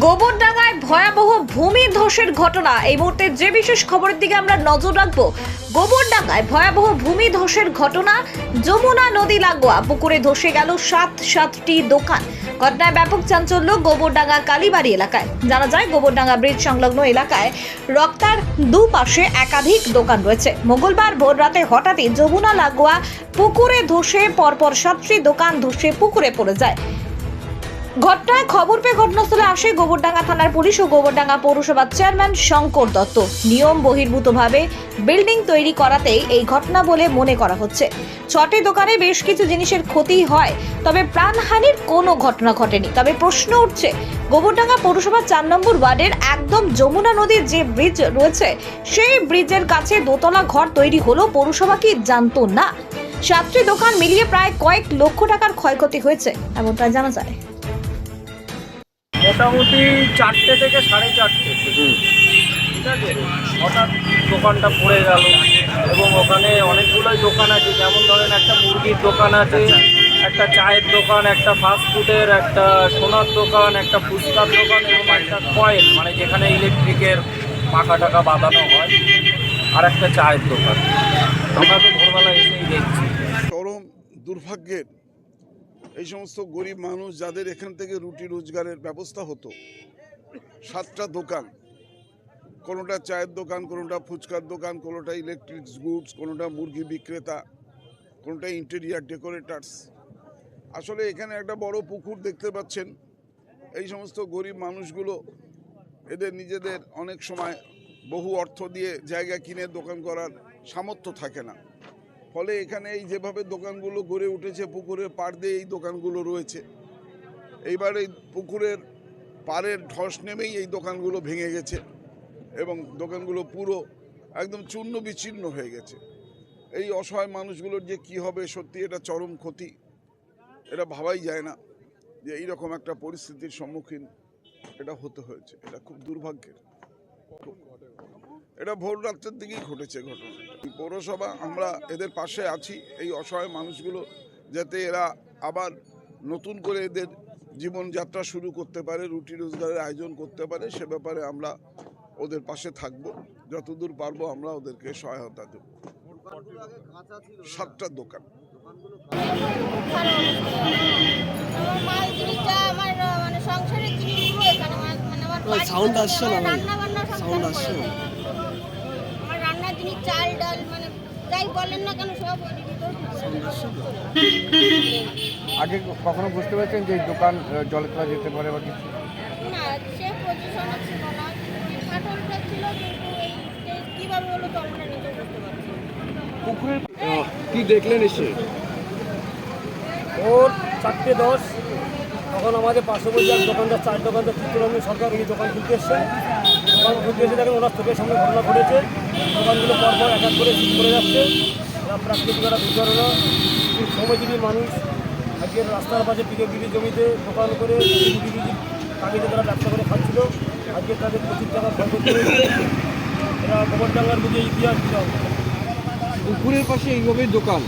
গোবরডাঙ্গায় ভয়াবহ ভূমি ধসের ঘটনা। এই মুহূর্তে যে বিশেষ খবরের দিকে আমরা নজর রাখব, গোবরডাঙ্গায় ভয়াবহ ভূমি ধসের ঘটনা, যমুনা নদী লাগোয়া, পুকুরে ধসে গেল সাত সাতটি দোকান। ঘটনায় ব্যাপক চাঞ্চল্য গোবরডাঙ্গা কালীবাড়ি এলাকায়। জানা যায়, গোবরডাঙ্গা ব্রিজ সংলগ্ন এলাকায় রক্তার দুপাশে একাধিক দোকান রয়েছে। মঙ্গলবার ভোর রাতে হঠাৎই যমুনা লাগোয়া পুকুরে ধসে পরপর সাতটি দোকান ধসে পুকুরে পড়ে যায়। ঘটনায় খবর পেয়ে ঘটনাস্থলে আসে গোবরডাঙ্গা থানার পুলিশ ও গোবরডাঙ্গা পৌরসভার চেয়ারম্যান শঙ্কর দত্ত। নিয়ম বহির্ভূতভাবে বিল্ডিং তৈরি করাতেই এই ঘটনা বলে মনে করা হচ্ছে। ছটি দোকানে বেশ কিছু জিনিসের ক্ষতি হয়, তবে প্রাণহানির কোনো ঘটনা ঘটেনি। তবে প্রশ্ন উঠছে, গোবরডাঙ্গা পৌরসভার চার নম্বর ওয়ার্ডের একদম যমুনা নদীর যে ব্রিজ রয়েছে, সেই ব্রিজের কাছে দোতলা ঘর তৈরি হলো পৌরসভা কি জানতো না? সাতটি দোকান মিলিয়ে প্রায় কয়েক লক্ষ টাকার ক্ষয়ক্ষতি হয়েছে, এমনটা জানা যায়। মোটামুটি চারটে থেকে সাড়ে চারটে। ঠিক আছে? হঠাৎ দোকানটা পড়ে গেল এবং ওখানে অনেকগুলোই দোকান আছে। যেমন ধরেন একটা মুরগির দোকান আছে একটা চায়ের দোকান একটা ফাস্ট ফুডের একটা সোনার দোকান একটা ফুচকার দোকান এবং একটা কয়েল মানে যেখানে ইলেকট্রিকের পাখা টাকা বাঁধানো হয় আর একটা চায়ের দোকান। আমরা তো ভোরবেলা এসেই দেখছি। চরম দুর্ভাগ্যের এই সমস্ত গরিব মানুষ যাদের এখান থেকে রুটি রোজগারের ব্যবস্থা হতো, সাতটা দোকান, কোনোটা চায়ের দোকান, কোনোটা ফুচকার দোকান, কোনোটা ইলেকট্রিক গুডস কোনোটা মুরগি বিক্রেতা, কোনোটা ইন্টেরিয়ার ডেকোরেটার্স আসলে এখানে একটা বড় পুকুর দেখতে পাচ্ছেন। এই সমস্ত গরিব মানুষগুলো, এদের নিজেদের অনেক সময় বহু অর্থ দিয়ে জায়গা কিনে দোকান করার সামর্থ্য থাকে না। ফলে এখানে এই যেভাবে দোকানগুলো গড়ে উঠেছে, পুকুরের পাড় দিয়ে এই দোকানগুলো রয়েছে। এইবার এই পুকুরের পাড়ের ধস নেমেই এই দোকানগুলো ভেঙে গেছে এবং দোকানগুলো পুরো একদম চূর্ণ বিচ্ছিন্ন হয়ে গেছে। এই অসহায় মানুষগুলোর যে কি হবে, সত্যি এটা চরম ক্ষতি। এটা ভাবাই যায় না যে এইরকম একটা পরিস্থিতির সম্মুখীন এটা হতে হয়েছে। এটা খুব দুর্ভাগ্যের। এটা ভোর রাত্রের দিকেই ঘটেছে ঘটনা। পৌরসভা আমরা এদের পাশে আছি এই অসহায় মানুষগুলো যাতে এরা আবার নতুন করে এদের জীবনযাত্রা শুরু করতে পারে রুটি রোজগারের আয়োজন করতে পারে সে ব্যাপারে আমরা ওদের পাশে থাকব। যতদূর পারব আমরা ওদেরকে সহায়তা দেব। সাতটা দোকান। মানে এখানে মানে- আসছে না আমার রান্নার জিনিস চাল ডাল মানে যাই বলেন না কেন সব আগে কখনো বুঝতে পারছেন যে এই দোকান জলে তোলা যেতে পারে বা কিছু? না সে পজিশনে ছিল না। ফাটলটা ছিল কিন্তু এই যে হলো তো আমরা নিজে বুঝতে পারছি না। পুকুরের কি দেখলেন এসে? ওর চারটে দশ। তখন আমাদের পার্শ্ববর্তী এক দোকানদার চার দোকানদার চিত্তরঞ্জন সরকার উনি দোকান খুলতে এসছেন খুলতে এসে দেখেন ওনার চোখের সামনে ঘটনা ঘটেছে। দোকানগুলো পরপর এক এক করে ঠিক করে যাচ্ছে। প্রাকৃতিক একটা দুর্ঘটনা। শ্রমজীবী মানুষ। আজকের রাস্তার পাশে পিকেগিরি জমিতে দোকান করে কাগজে তারা ব্যবসা করে খাচ্ছিল। আজকে তাদের প্রচুর টাকা ক্ষয়ক্ষতি হয়েছে এরা গোবরডাঙ্গার বুঝে ইতিহাস পুকুরের পাশে এইভাবে দোকান।